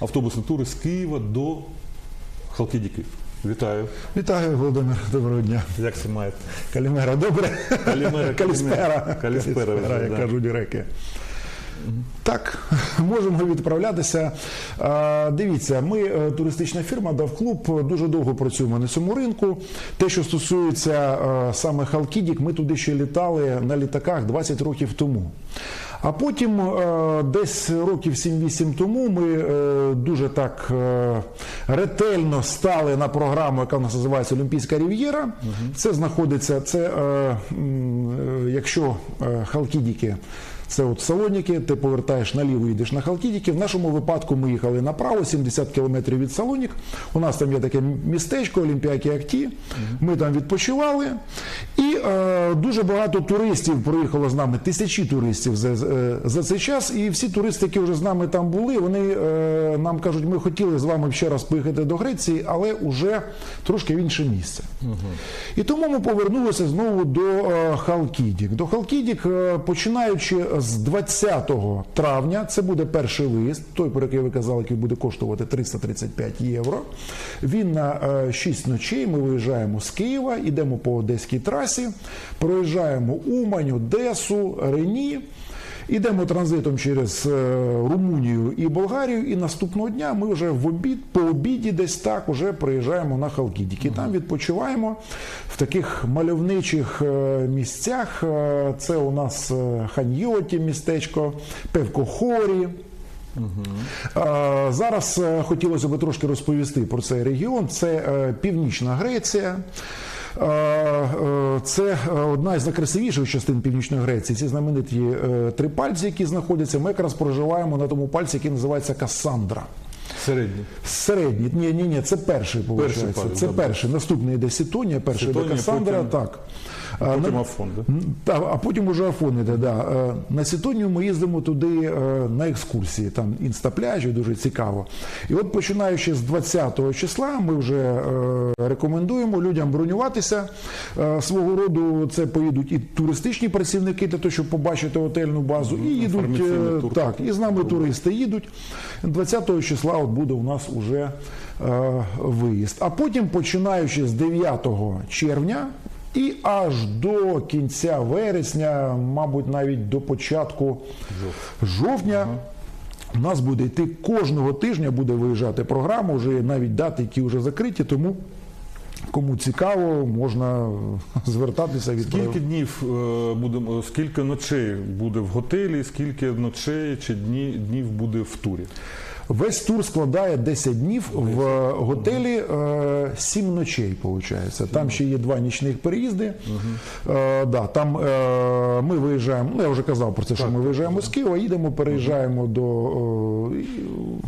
Автобусні тури з Києва до Халкідіки. Вітаю. Вітаю, Володимир. Доброго дня. Як це маєте? Калімера, добре? Калімера, Каліспера. Каліспера, як да. кажуть греки. Так, можемо відправлятися. Дивіться, ми е, туристична фірма дав клуб. Дуже довго працюємо на цьому ринку. Те, що стосується е, саме Халкідік, ми туди ще літали на літаках 20 років тому. А потім, е, десь років 7-8 тому, ми е, дуже так е, ретельно стали на програму, яка в нас називається Олімпійська Рів'єра. Це знаходиться, це якщо Халкідіки. Це от Салоніки, ти повертаєш наліво, йдеш на Халкідіки. В нашому випадку ми їхали направо, 70 кілометрів від Салонік. У нас там є таке містечко, Олімпіакі Акті. Ми там відпочивали. І е, дуже багато туристів приїхало з нами, тисячі туристів за, е, за цей час. І всі туристи, які вже з нами там були, вони е, нам кажуть, ми хотіли з вами ще раз поїхати до Греції, але вже трошки в інше місце. І тому ми повернулися знову до е, Халкідік. До Халкідік, е, починаючи з 20 травня, це буде перший виїзд, той, про який ви казали, який буде коштувати 335 євро. Він на 6 ночей. Ми виїжджаємо з Києва, йдемо по Одеській трасі, проїжджаємо Умань, Одесу, Рені. Ідемо транзитом через е, Румунію і Болгарію, і наступного дня ми вже в обід, по обіді десь так уже приїжджаємо на Халкідік. І там відпочиваємо в таких мальовничих е, місцях. Е, Це у нас Ханьйоті містечко, Певкохорі. Е, Зараз хотілося б трошки розповісти про цей регіон. Це північна Греція. Е, Це е, одна із найкрасивіших частин північної Греції. Ці знамениті е, три пальці, які знаходяться. Ми якраз проживаємо на тому пальці, який називається Кассандра. Середній. Середній, ні, ні, ні, це перший, Перший виходить. палець, Це добре. перший. Наступний йде Сітонія, перший йде Кассандра. потім- Так. А, Потім на- Афон, да? Та, а потім уже Афон іде, да. Е, На Сітонію ми їздимо туди е, на екскурсії, там інстапляжі, дуже цікаво. І от починаючи з 20-го числа, ми вже е, рекомендуємо людям бронюватися. Свого роду це поїдуть і туристичні працівники для того, щоб побачити готельну базу, і їдуть так, і з нами туристи їдуть. 20-го числа от буде у нас уже виїзд. А потім, починаючи з 9 червня і аж до кінця вересня, мабуть, навіть до початку жовтня. У нас буде йти кожного тижня буде виїжджати програма, вже навіть дати, які вже закриті, тому кому цікаво, можна звертатися від Скільки днів е, будемо, скільки ночей буде в готелі, скільки ночей чи дні, днів буде в турі? Весь тур складає 10 днів в готелі, 7 ночей, виходить. Там ще є два нічних переїзди. Е, да, там е, ми виїжджаємо, ну я вже казав про це, що ми виїжджаємо з Києва, їдемо, переїжджаємо до, е,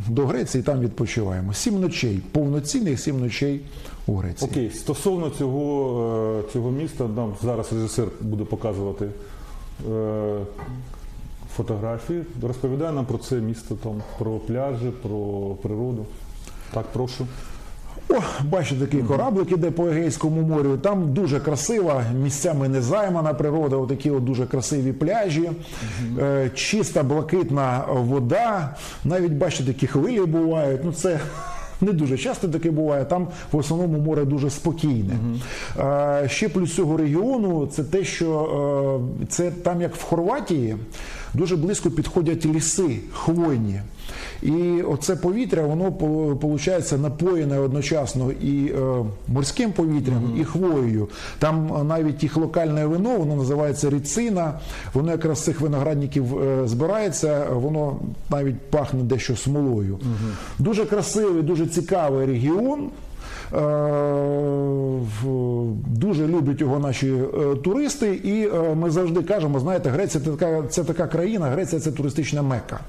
до Греції, там відпочиваємо. 7 ночей, повноцінних 7 ночей у Греції. Окей, стосовно цього, е, цього міста, нам зараз режисер буде показувати е, фотографії. Розповідає нам про це місто, там, про пляжі, про природу. Так, прошу. О, бачите, такий кораблик іде по Егейському морю. Там дуже красива, місцями незаймана природа, отакі от дуже красиві пляжі, е, чиста блакитна вода. Навіть бачите, такі хвилі бувають. Ну це. Не дуже часто таке буває. Там в основному море дуже спокійне. Ще плюс цього регіону це те, що е, це там, як в Хорватії, дуже близько підходять ліси хвойні. І оце повітря, воно виходить напоєне одночасно і е, морським повітрям, і хвоєю. Там е, навіть їх локальне вино, воно називається ріцина. Воно якраз з цих виноградників е, збирається, воно навіть пахне дещо смолою. Дуже красивий, дуже цікавий регіон. Е, Дуже люблять його наші е, туристи, і е, ми завжди кажемо, знаєте, Греція це така, це така країна, Греція це туристична мека.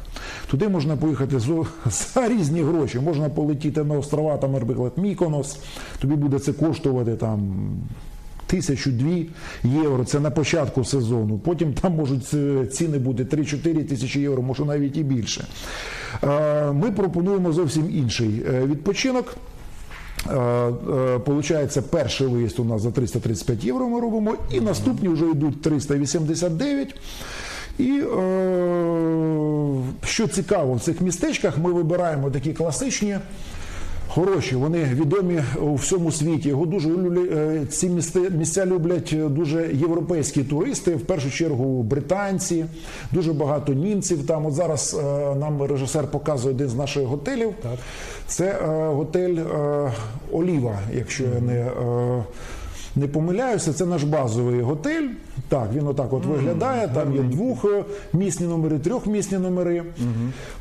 Туди можна поїхати за, за різні гроші. Можна полетіти на острова, там, наприклад, Міконос, тобі буде це коштувати там. Тисячу-дві євро це на початку сезону. Потім там можуть ціни бути 3-4 тисячі євро, може навіть і більше. Ми пропонуємо зовсім інший відпочинок. Е, е, Получається, перший виїзд у нас за 335 євро ми робимо, і наступні вже йдуть 389. І е, що цікаво, в цих містечках ми вибираємо такі класичні. Хороші, вони відомі у всьому світі. Його дуже люблять, е, ці місця, люблять е, дуже європейські туристи, в першу чергу британці, дуже багато німців. Там от зараз е, нам режисер показує один з наших готелів. Так. Це готель Оліва, якщо я не. не помиляюся, це наш базовий готель. Так, він отак от виглядає. Там є двохмісні номери, трьохмісні номери.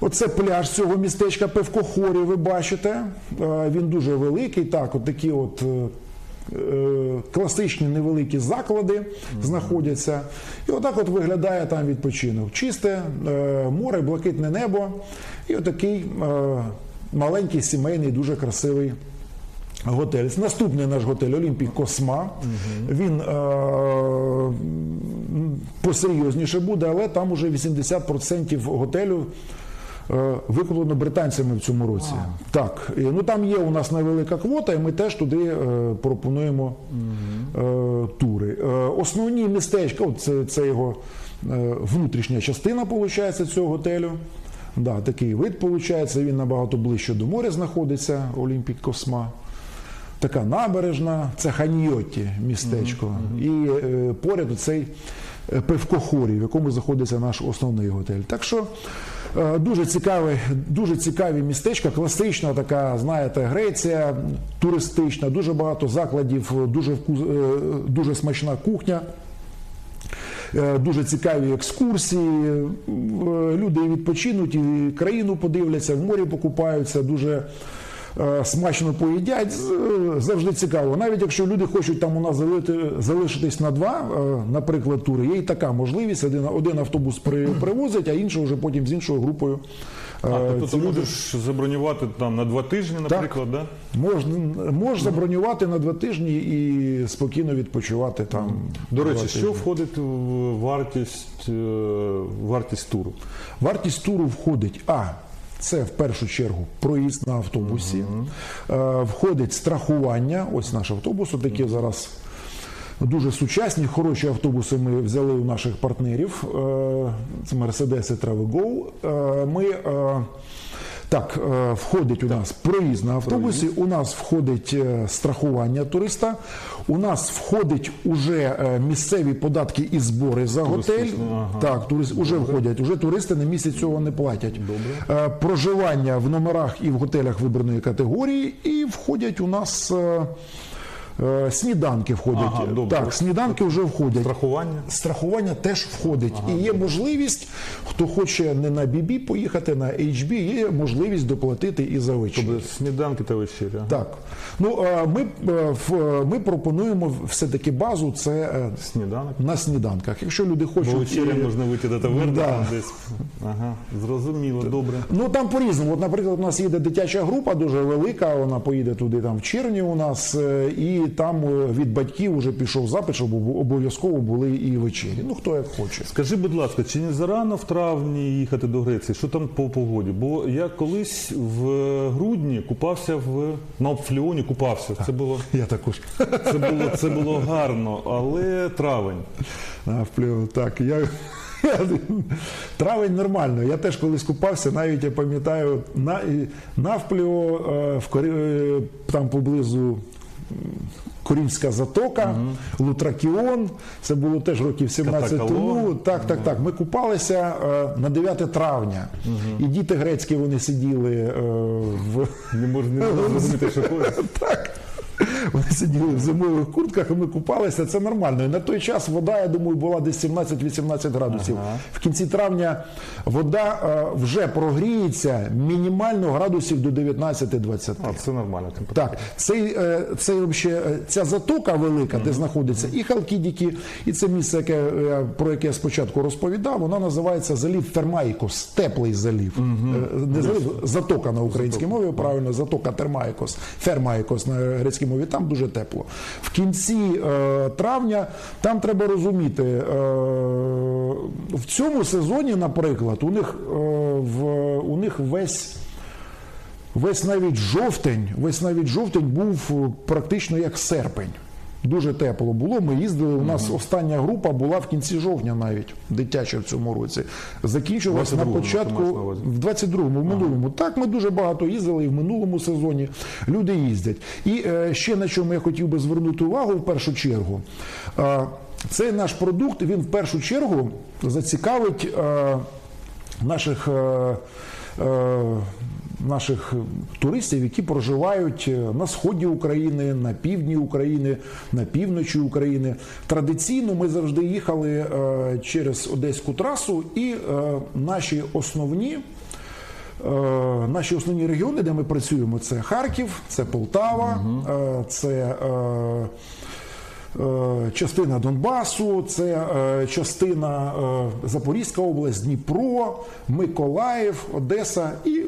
Оце пляж цього містечка Певкохорі, ви бачите. Е, Він дуже великий. Так, от такі от. е, е, Класичні невеликі заклади знаходяться, і отак от виглядає там відпочинок. Чисте е, море, блакитне небо, і отакий е, маленький сімейний, дуже красивий Готель. Наступний наш готель Олімпік Косма. Він е, посерйозніше буде, але там уже 80% готелю. е, Викуплено британцями в цьому році. Так, І, ну там є у нас невелика квота, і ми теж туди е, пропонуємо е, тури. Е, основні містечка, от це, це його е, внутрішня частина, виходить, цього готелю. Да, такий вид виходить, він набагато ближче до моря знаходиться, Олімпік Косма. Така набережна, це Ханьйоті містечко. І е, поряд цей Певкохорі, в якому знаходиться наш основний готель. Так що е, дуже цікаві, дуже цікаві містечка, класична така, знаєте, Греція, туристична, дуже багато закладів, дуже, вкус, е, дуже смачна кухня. Е, Дуже цікаві екскурсії. Е, Люди відпочинуть, і країну подивляться, в морі покупаються, дуже е, смачно поїдять. Е, Завжди цікаво. Навіть якщо люди хочуть там у нас залити, залишитись на два, е, наприклад, тури, є і така можливість. Один, один автобус при, привозить, а інший вже потім з іншою групою. е, А, тобто ти люди- можеш забронювати там на два тижні, наприклад, да? Можна, можеш забронювати на два тижні і спокійно відпочивати там. До речі, що входить в вартість, е, вартість туру? Вартість туру входить А. Це в першу чергу проїзд на автобусі. Е, входить страхування. Ось наш автобус, такі зараз дуже сучасні, хороші автобуси ми взяли у наших партнерів. Е, Це Mercedes і Travel Е, Ми так, е, входить у нас проїзд на автобусі, у нас входить е, страхування туриста, у нас входить уже е, місцеві податки і збори за готель. Ага. Так, турист уже входять. Уже туристи на місяць цього не платять. Добре. Проживання в номерах і в готелях вибраної категорії, і входять у нас. Е, е, Сніданки входять. Ага, добре. так, сніданки вже входять. Страхування? Страхування теж входить. і є можливість, хто хоче не на BB поїхати, на HB, є можливість доплатити і за вечір. Тобто сніданки та вечеря. Так. Ну, е, ми, е, в- ми пропонуємо все-таки базу це е, Сніданок. на сніданках. Якщо люди хочуть. Бо вечерям е, можна вийти до таверни, Да. там десь. Ага, зрозуміло, добре. Ну там по-різному. От, наприклад, у нас їде дитяча група дуже велика, вона поїде туди там в червні у нас, е, і там е, від батьків вже пішов запит, щоб обов'язково були і вечері. Ну хто як хоче. Скажи, будь ласка, чи не зарано в травні їхати до Греції? Що там по погоді? Бо я колись в грудні купався в на Обфліоні, купався. Це було Я також. це було це було гарно, але травень. А, вплив, так, я, я, травень нормально. Я теж колись купався, навіть я пам'ятаю, на, навпліо е, в е, там поблизу. М, затока, затока, Лутракіон. Це було теж років 17 Катакалон. тому. Так, так, так. Ми купалися е, на 9 травня. І діти грецькі вони сиділи е, в Не можна зрозуміти, що так. Вони сиділи в зимових куртках, і ми купалися. Це нормально. І на той час вода, я думаю, була десь 17-18 градусів. В кінці травня вода е, вже прогріється мінімально градусів до 19-20. А, це нормальна температура. Так, цей, е, цей, вообще, е, ця затока велика, де знаходиться і Халкідіки, і це місце, яке, е, про яке я спочатку розповідав, воно називається залів Фермайкос, теплий залів. Е, Не залів, затока на українській мові, правильно, затока Термайкос, Фермайкос на грецькій мові, там дуже тепло. В кінці е, травня там треба розуміти, е, в цьому сезоні, наприклад, у них, е, в, у них весь. Весь навіть жовтень, весь навіть жовтень був практично як серпень. Дуже тепло було. Ми їздили. У нас остання група була в кінці жовтня, навіть дитяча в цьому році. Закінчилась на початку в 22-му, в минулому. Так, ми дуже багато їздили і в минулому сезоні. Люди їздять. І е, ще на чому я хотів би звернути увагу в першу чергу. Е, цей наш продукт він в першу чергу зацікавить е, наших. Е, е, Наших туристів, які проживають е, на сході України, на півдні України, на півночі України. Традиційно ми завжди їхали е, через Одеську трасу, і е, наші основні Е, Наші основні регіони, де ми працюємо, це Харків, це Полтава, е, це е, е, частина Донбасу, це е, частина е, Запорізька область, Дніпро, Миколаїв, Одеса і.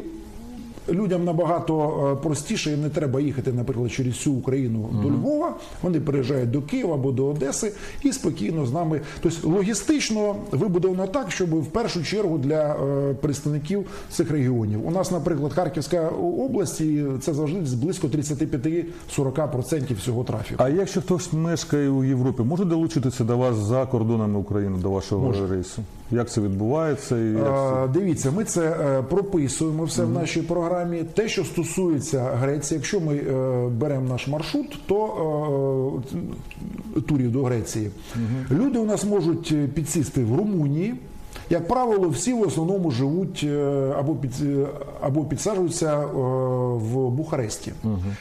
Людям набагато е, простіше, їм не треба їхати, наприклад, через всю Україну до Львова. Вони приїжджають до Києва або до Одеси і спокійно з нами. Тобто логістично вибудовано так, щоб в першу чергу для е, представників цих регіонів. У нас, наприклад, Харківська область, і це завжди близько 35-40% всього трафіку. А якщо хтось мешкає у Європі, може долучитися до вас за кордонами України, до вашого рейсу? Як це відбувається? І як це... Е, Дивіться, ми це е, прописуємо все в нашій програмі. Те, що стосується Греції, якщо ми е, беремо наш маршрут, то турів до Греції, люди у нас можуть підсісти в Румунії. Як правило, всі в основному живуть або під або підсаджуються в Бухаресті.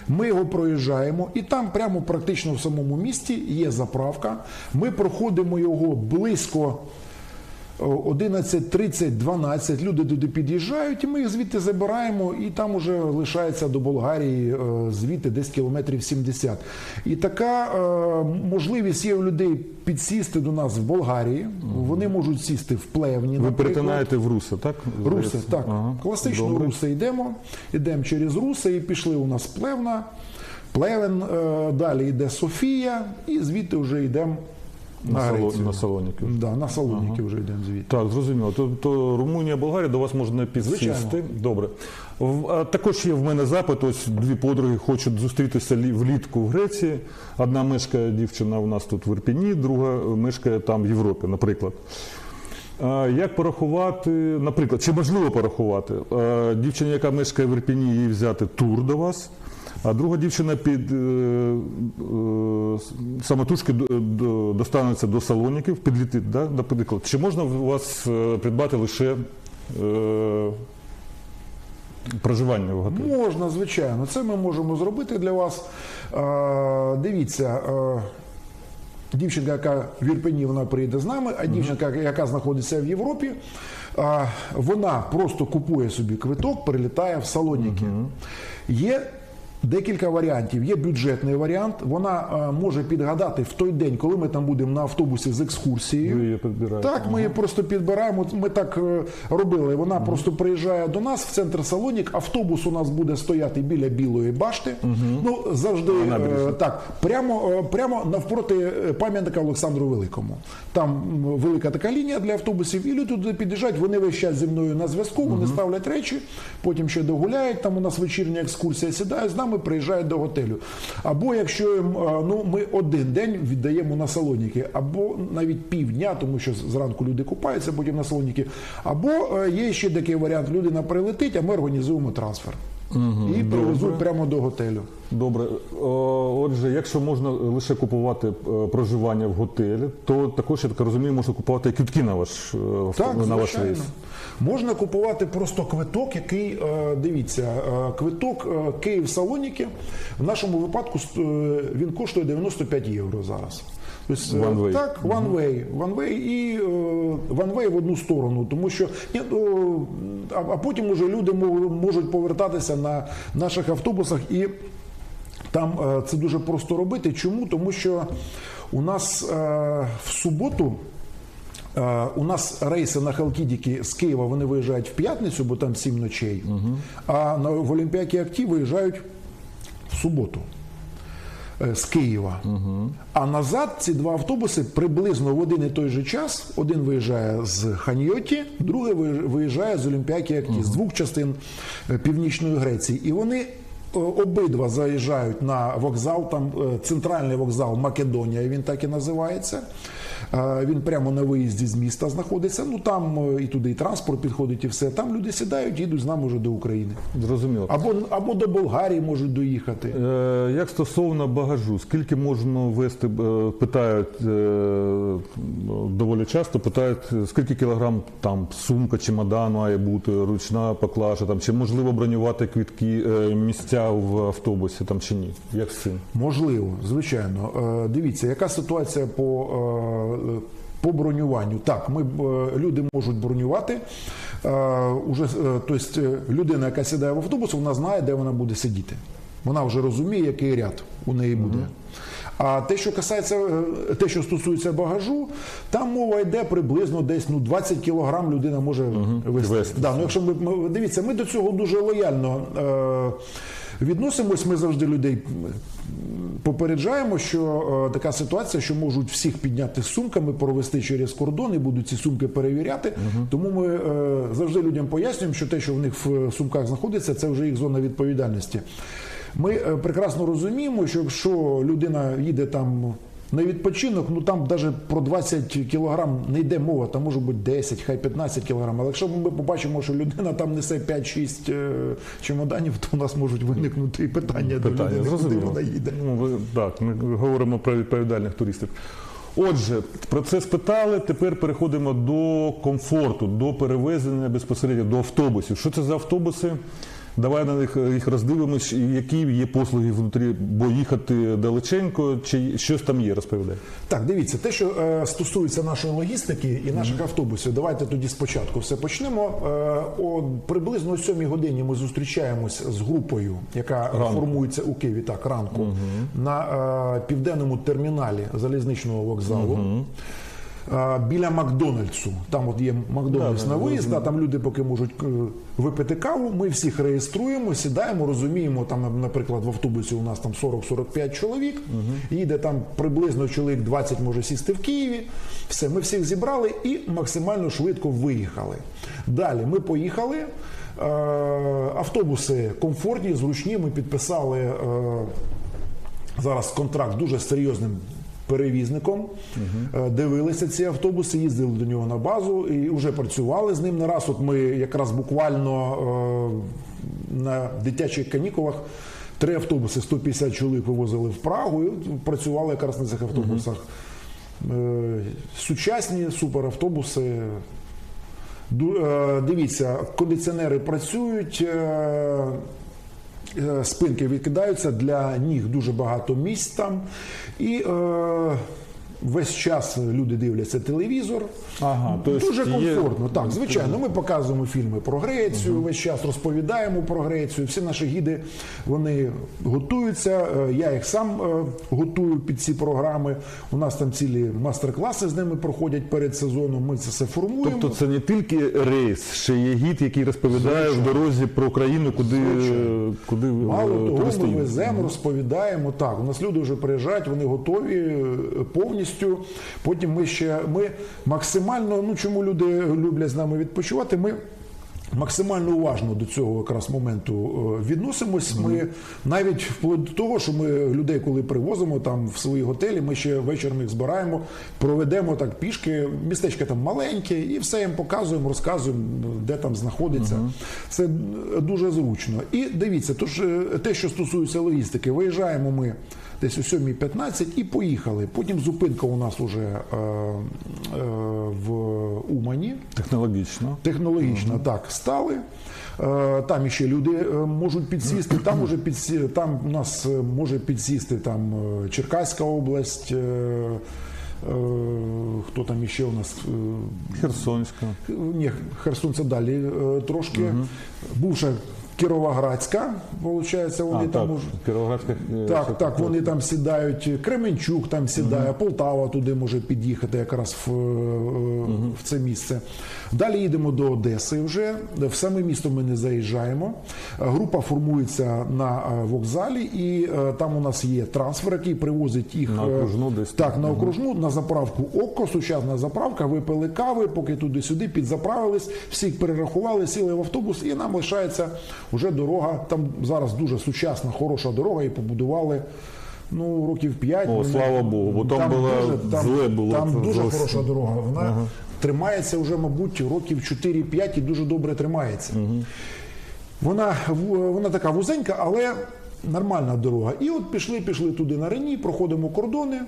Ми його проїжджаємо, і там, прямо практично в самому місті, є заправка. Ми проходимо його близько 11.30-12 люди туди під'їжджають, і ми їх звідти забираємо, і там уже лишається до Болгарії е, звідти десь кілометрів 70. І така е, можливість є у людей підсісти до нас в Болгарії. Вони можуть сісти в плевні. Ви перетинаєте в Руси, так? Руси, так. Ага. Класично Добре. Руси йдемо, йдемо через Руси і пішли у нас плевна. Плевен, е, далі йде Софія, і звідти вже йдемо на, На, Сало... На Салоніків. Да, на Салоніки вже йдемо звідти. Так, зрозуміло. Тобто Румунія, Болгарія до вас можна підсісти. Добре. А Також є в мене запит. Ось дві подруги хочуть зустрітися влітку в Греції. Одна мешкає дівчина у нас тут в Ірпіні, друга мешкає там в Європі, наприклад. Як порахувати, наприклад, чи можливо порахувати? Дівчина, яка мешкає в Ірпіні, їй взяти тур до вас, а друга дівчина під е, е, самотужки до- до- Салоніків, підлітить, да, наприклад. Чи можна у вас е, придбати лише е, проживання в готелі? Можна, звичайно, це ми можемо зробити для вас. Е, дивіться. Е, Дівчинка, яка в Ірпені, вона приїде з нами, а дівчинка, яка знаходиться в Європі, вона просто купує собі квиток, прилітає в Салоніки. Є декілька варіантів. Є бюджетний варіант. Вона е, може підгадати в той день, коли ми там будемо на автобусі з екскурсією. Ви її підбираєте? Так, ми її просто підбираємо. Ми так е, робили. Вона просто приїжджає до нас в центр Салонік. Автобус у нас буде стояти біля білої башти. Ну завжди е, так, прямо, прямо навпроти пам'ятника Олександру Великому. Там велика така лінія для автобусів, і люди туди під'їжджають. Вони весь час зі мною на зв'язку. Вони ставлять речі, потім ще догуляють. Там у нас вечірня екскурсія сідають з нами, приїжджають до готелю. Або якщо е, ну ми один день віддаємо на салоніки, або навіть півдня, тому що зранку люди купаються, потім на салоніки. Або е, є ще такий варіант: людина прилетить, а ми організуємо трансфер. І привезуть добре. прямо до готелю. Добре. Отже, якщо можна лише купувати е, проживання в готелі, то також, я так розумію, можна купувати квитки на ваш, е, Так, на ваш рейс. Можна купувати просто квиток, який е, дивіться, квиток е, Київ Салоніки. В нашому випадку він коштує 95 євро зараз. Тобто, One way. Так, one way, one way і е, one way в одну сторону, тому що ні, а, а потім уже люди можуть повертатися на наших автобусах і там е, це дуже просто робити. Чому? Тому що у нас е, в суботу. У нас рейси на Халкідіки з Києва вони виїжджають в п'ятницю, бо там сім ночей. А на в Олімпіакі Акті виїжджають в суботу з Києва. А назад ці два автобуси приблизно в один і той же час. Один виїжджає з Ханьйоті, другий ви- виїжджає з Олімпіаки Акті, з двох частин е, Північної Греції. І вони е, обидва заїжджають на вокзал, там е, центральний вокзал Македонія, він так і називається. Е, Він прямо на виїзді з міста знаходиться. Ну там е, і туди і транспорт підходить, і все. Там люди сідають, їдуть з нами вже до України. Зрозуміло. Або, або до Болгарії можуть доїхати. Е, Як стосовно багажу, скільки можна вести, е, питають е, доволі часто, питають, скільки кілограм там сумка, чемодан має бути, ручна поклажа, там, чи можливо бронювати квітки, е, місця в автобусі там, чи ні? Як з цим? Можливо, звичайно. Е, Дивіться, яка ситуація по, по бронюванню? Так, ми е, люди можуть бронювати. Е, Уже, е, тобто е, людина, яка сідає в автобус, вона знає, де вона буде сидіти. Вона вже розуміє, який ряд у неї буде. А те, що касається, е, те, що стосується багажу, там мова йде приблизно десь ну 20 кілограм людина може вести. Вести. Да, ну якщо ми, ми дивіться, ми до цього дуже лояльно е, відносимось. Ми завжди людей попереджаємо, що е, така ситуація, що можуть всіх підняти з сумками, провести через кордон і будуть ці сумки перевіряти. Тому ми е, завжди людям пояснюємо, що те, що в них в сумках знаходиться, це вже їх зона відповідальності. Ми е, прекрасно розуміємо, що якщо людина їде там. На відпочинок, ну там навіть про 20 кілограм не йде мова, там може бути 10, хай 15 кілограм. Але якщо ми побачимо, що людина там несе 5-6 е, чемоданів, то у нас можуть виникнути і питання, до людини, куди вона їде. Ну, так, ми говоримо про відповідальних туристів. Отже, про це спитали. Тепер переходимо до комфорту, до перевезення безпосередньо до автобусів. Що це за автобуси? Давай на них їх роздивимось, які є послуги внутрі, бо їхати далеченько, чи щось там є, розповідай. Так, дивіться, те, що е, стосується нашої логістики і наших автобусів, давайте тоді спочатку все почнемо. Е, о, приблизно о 7 годині ми зустрічаємось з групою, яка формується у Києві так ранку на е, південному терміналі залізничного вокзалу. Е, Біля Макдональдсу, там от є Макдональдс Да, на виїзд, да, там люди поки можуть е, випити каву. Ми всіх реєструємо, сідаємо, розуміємо. Там, наприклад, в автобусі у нас там 40-45 чоловік. Їде там приблизно чоловік 20 може сісти в Києві. Все, ми всіх зібрали і максимально швидко виїхали. Далі ми поїхали. Е, Автобуси комфортні, зручні. Ми підписали. е, зараз контракт дуже серйозним перевізником. Е, Дивилися ці автобуси, їздили до нього на базу і вже працювали з ним не раз. От ми якраз буквально е, на дитячих канікулах. Три автобуси, 150 чоловік вивозили в Прагу і працювали якраз на цих автобусах. Е, Сучасні суперавтобуси. Дивіться, кондиціонери працюють, спинки відкидаються для ніг дуже багато місць там. І е, весь час люди дивляться телевізор. Ага, то дуже є- комфортно. Так, звичайно, ми показуємо фільми про Грецію, весь час розповідаємо про Грецію. Всі наші гіди вони готуються. Е, Я їх сам е, готую під ці програми. У нас там цілі мастер-класи з ними проходять перед сезоном. Ми це все формуємо. Тобто це не тільки рейс, ще є гід, який розповідає в дорозі про країну, куди, куди Мало е, того, ми веземо, розповідаємо. Так, у нас люди вже приїжджають, вони готові е, повністю. Потім ми ще ми максимально, ну чому люди люблять з нами відпочивати, ми. Максимально уважно до цього якраз моменту е, відносимось. Ми навіть вплоть до того, що ми людей, коли привозимо там в свої готелі, ми ще вечором їх збираємо, проведемо так пішки. Містечко там маленьке, і все їм показуємо, розказуємо, де там знаходиться. Це дуже зручно. І дивіться, тож е, те, що стосується логістики, виїжджаємо ми десь о 7.15 і поїхали. Потім зупинка у нас уже е, е, в Умані. Технологічно. Технологічно так стали. Е, Там іще люди е, можуть підсісти. Там уже підсі, там у нас е, може підсісти там е, Черкаська область. е, Хто там іще у нас? Херсонська. Ні, Херсон це далі трошки. Бувша Кіровоградська, виходить, вони А, там так, можуть. Кіровоградська. е, Так, так, вони там сідають. Кременчук там сідає, Полтава туди може під'їхати якраз в, угу. в це місце. Далі їдемо до Одеси вже. В саме місто ми не заїжджаємо. Е, Група формується на е, вокзалі, і е, там у нас є трансфер, який привозить їх На окружну десь Так, на окружну, на заправку ОККО, сучасна заправка, випили кави, поки туди-сюди підзаправились, всіх перерахували, сіли в автобус, і нам лишається вже дорога. Там зараз дуже сучасна, хороша дорога, і побудували. Ну, років 5. О, слава Богу, бо там було зле було Там дуже зовсім. хороша дорога. Вона тримається вже, мабуть, років 4-5 і дуже добре тримається. Вона, вона така вузенька, але нормальна дорога. І от пішли, пішли туди на Рені, проходимо кордони.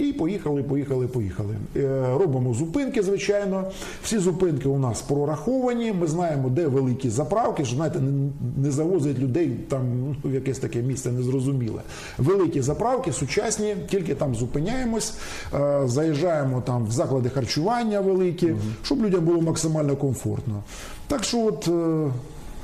І поїхали, поїхали, поїхали. Е, Робимо зупинки, звичайно. Всі зупинки у нас прораховані. Ми знаємо, де великі заправки, що знаєте, не, завозять людей там ну, в якесь таке місце незрозуміле. Великі заправки, сучасні, тільки там зупиняємось, е, заїжджаємо там в заклади харчування великі, щоб людям було максимально комфортно. Так що, от, е,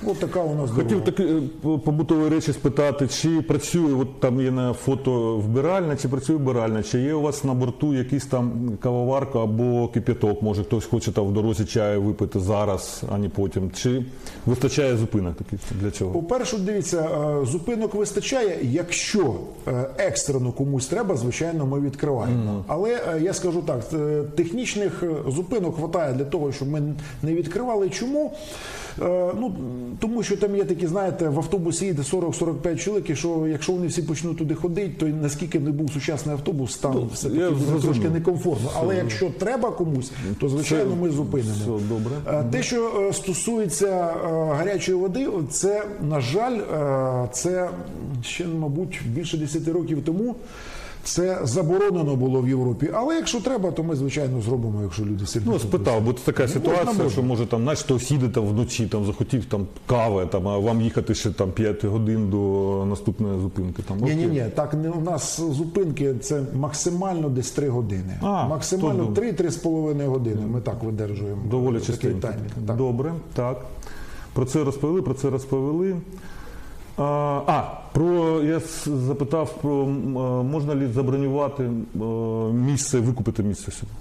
от така у нас Хотів такі е, побутові речі спитати, чи працює, от там є на фото вбиральня, чи працює вбиральня, чи є у вас на борту якийсь там кавоварка або кип'яток, може хтось хоче там в дорозі чаю випити зараз, а не потім. Чи вистачає зупинок таких для цього? По-перше, дивіться, е, зупинок вистачає. Якщо е, екстрено комусь треба, звичайно, ми відкриваємо. Але е, я скажу так: технічних зупинок вистачає для того, щоб ми не відкривали. Чому? Е, Ну тому що там є такі, знаєте, в автобусі їде 40-45 чоловік, і що якщо вони всі почнуть туди ходити, то наскільки не був сучасний автобус, там все таки трошки некомфортно. Але якщо треба комусь, то звичайно ми зупинимо. Все добре. Е, Те, що е, стосується гарячої води, це, на жаль, це ще, мабуть, більше 10 років тому. Це заборонено було в Європі. Але якщо треба, то ми, звичайно, зробимо, якщо люди сильно. Ну, спитав, бо це така Можна, ситуація, можна. що може там, знаєш, хтось їде там вночі, там захотів там кави, там, а вам їхати ще там 5 годин до наступної зупинки. Там, Ні, ні, ні, так не у нас зупинки це максимально десь 3 години. А, максимально то 3-3,5 години. Ми так видержуємо. Доволі частенько. таймінг. Так. Добре, так. Про це розповіли, про це розповіли. А, а про я запитав про можна ли забронювати е, місце, викупити місце собі.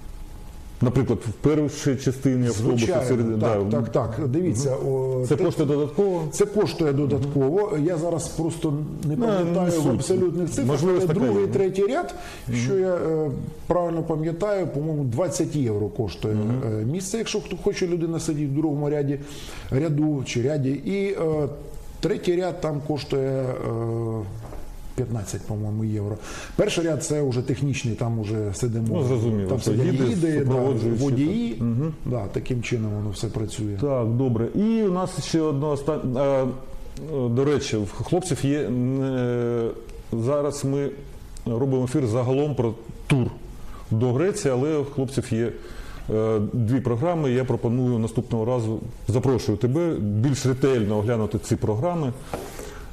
Наприклад, в першій частині автобусу серед так, да, так, так. Дивіться, о, Це коштує додатково. Це коштує додатково. Я зараз просто не Не, не пам'ятаю в абсолютних цифрах. Можливо, але другий, є. третій ряд, що я е, правильно пам'ятаю, по-моєму, 20 євро коштує е, місце, якщо хто хоче людина сидіти в другому ряді ряду чи ряді. І е, третій ряд там коштує. Е, 15, по-моєму, євро. Перший ряд це вже технічний, там вже сидимо. Ну, зрозуміло, Там сидять їде, да, водії. Да, таким чином воно все працює. Так, добре. І у нас ще одна остання. До речі, в хлопців є е, зараз ми робимо ефір загалом про тур до Греції, але у хлопців є е, дві програми. Я пропоную наступного разу запрошую тебе більш ретельно оглянути ці програми.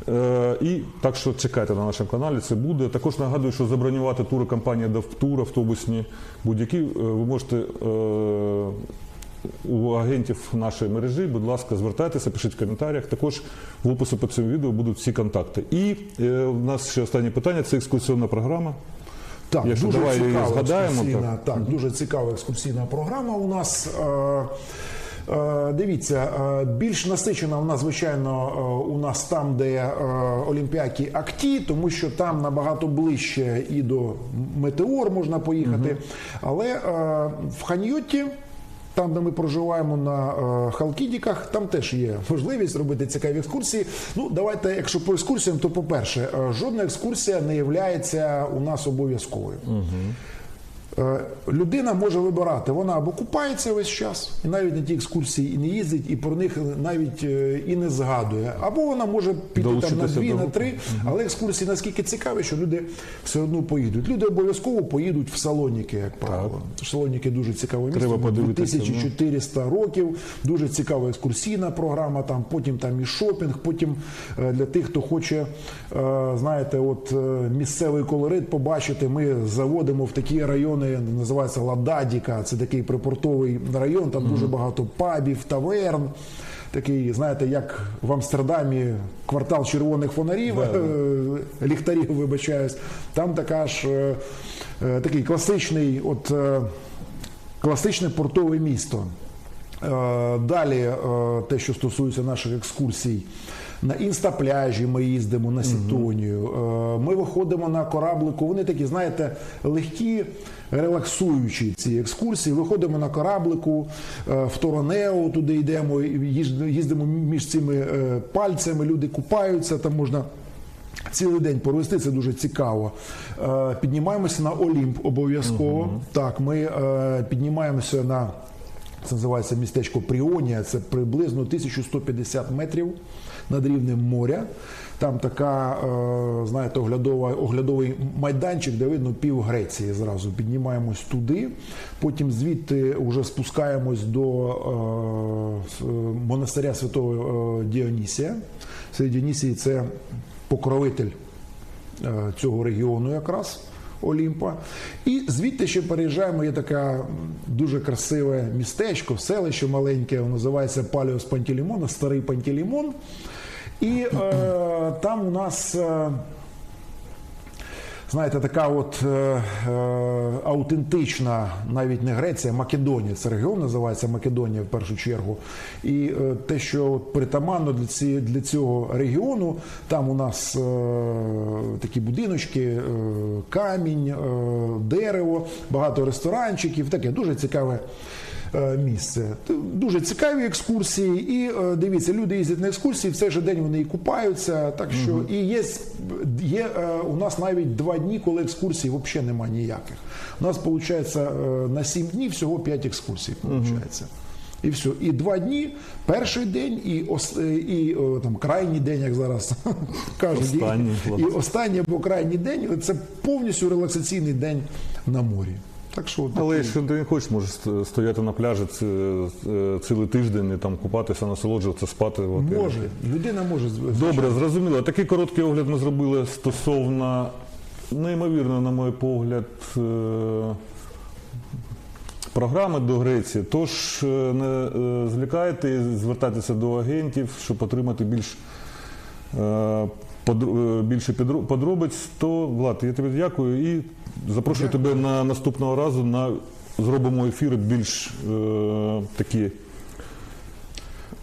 Е, І так що чекайте на нашому каналі, це буде. Також нагадую, що забронювати тури компанія Давтур, автобусні будь-які е, ви можете е, у агентів нашої мережі. Будь ласка, звертайтеся, пишіть в коментарях. Також в описі під цим відео будуть всі контакти. І е, у нас ще останнє питання це екскурсійна програма. Так, Якщо дуже давай цікава згадаємо, екскурсійна, так. дуже цікава екскурсійна програма у нас. Е, е, Дивіться, е, більш насичена вона, звичайно, е, у нас там, де Олімпіакі Акті, тому що там набагато ближче і до Метеор можна поїхати. Але в Ханьйоті Там, де ми проживаємо на е, Халкідіках, там теж є можливість робити цікаві екскурсії. Ну, давайте, якщо по екскурсіям, то по-перше, е, жодна екскурсія не є у нас обов'язковою. Е, Людина може вибирати, вона або купається весь час, і навіть на ті екскурсії і не їздить, і про них навіть е, і не згадує. Або вона може піти там на дві, на три, але екскурсії наскільки цікаві, що люди все одно поїдуть. Люди обов'язково поїдуть в Салоніки, як правило. Салоніки дуже цікаве місто. Треба воно ну. 1400 років, дуже цікава екскурсійна програма. Там потім там і шопінг. Потім е, для тих, хто хоче, е, знаєте, от е, місцевий колорит побачити. Ми заводимо в такі райони, називається Лададіка. Це такий припортовий район. Там дуже багато пабів, таверн. Такий, знаєте, як в Амстердамі квартал червоних фонарів, е, ліхтарів, вибачаюсь. Там така ж е, е, такий класичний, от е, класичне портове місто. Далі, те, що стосується наших екскурсій, на інстапляжі ми їздимо на Сітонію. Е, Ми виходимо на кораблику. Вони такі, знаєте, легкі, релаксуючі ці екскурсії. Виходимо на кораблику е, в Торонео, туди йдемо, їздимо між цими е, пальцями. Люди купаються, там можна. Цілий день провести це дуже цікаво. Піднімаємося на Олімп обов'язково. Так, ми піднімаємося на це називається містечко Пріонія. Це приблизно 1150 метрів над рівнем моря. Там така, е, знаєте, оглядова, оглядовий майданчик, де видно пів Греції зразу. Піднімаємось туди. Потім звідти вже спускаємось до е, е, монастиря святого Діонісія. Святий Діонісій це покровитель цього регіону якраз. Олімпа. І звідти ще переїжджаємо. Є таке дуже красиве містечко, селище маленьке, воно називається Паліос Пантелеймона, старий Пантелеймон. І е, там у нас. Е, Знаєте, така от е, е, аутентична, навіть не Греція, Македонія. Це регіон називається Македонія в першу чергу. І е, те, що притаманно для, ці, для цього регіону, там у нас е, такі будиночки, е, камінь, е, дерево, багато ресторанчиків. Таке дуже цікаве місце. Дуже цікаві екскурсії. І е, дивіться, люди їздять на екскурсії, в цей же день вони і купаються. Так що і є, є е, у нас навіть два дні, коли екскурсій взагалі немає ніяких. У нас виходить на сім днів всього п'ять екскурсій. Виходить. І все. І два дні, перший день, і, ос, е, і там, крайній день, як зараз кажуть. Останній, і, і останній або крайній день це повністю релаксаційний день на морі. Так що от Але якщо ти не хочеш, можеш стояти на пляжі ці- е, цілий тиждень і там купатися, насолоджуватися, спати готелі. може, людина може Добре, зрозуміло. Такий короткий огляд ми зробили стосовно неймовірно, на мій погляд, е, програми до Греції. Тож е, не е, звлікайте і звертайтеся до агентів, щоб отримати більш. Е, Більше подробиць, то Влад, я тобі дякую і запрошую тебе на наступного разу на зробимо ефіри більш е, такі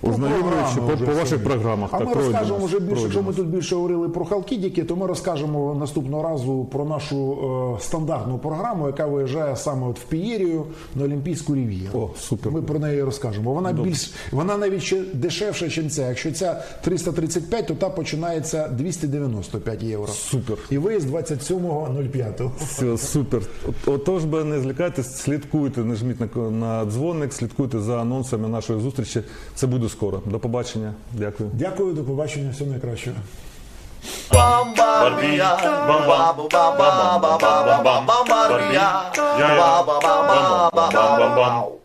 ознайомлюючі програми по, по ваших програмах. А Так, ми розкажемо вже більше, якщо ми тут більше говорили про Халкідіки, то ми розкажемо наступного разу про нашу е, стандартну програму, яка виїжджає саме от в Пієрію на Олімпійську рів'єру. О, супер. Ми про неї розкажемо. Вона більш вона навіть ще дешевша, ніж ця. Якщо ця 335, то та починається 295 євро. Супер. І виїзд 27.05. Все, супер. Отож би не злякайтесь, слідкуйте, нажміть на, ко- на дзвоник, слідкуйте за анонсами нашої зустрічі. Це буде скоро. До побачення. Дякую. Дякую, до побачення. Всього найкращого. Бомбардія, бомба, бомба, бомба, бомба, бомба, бомбардія, бомба, бомба, бомба, бомба, бомба.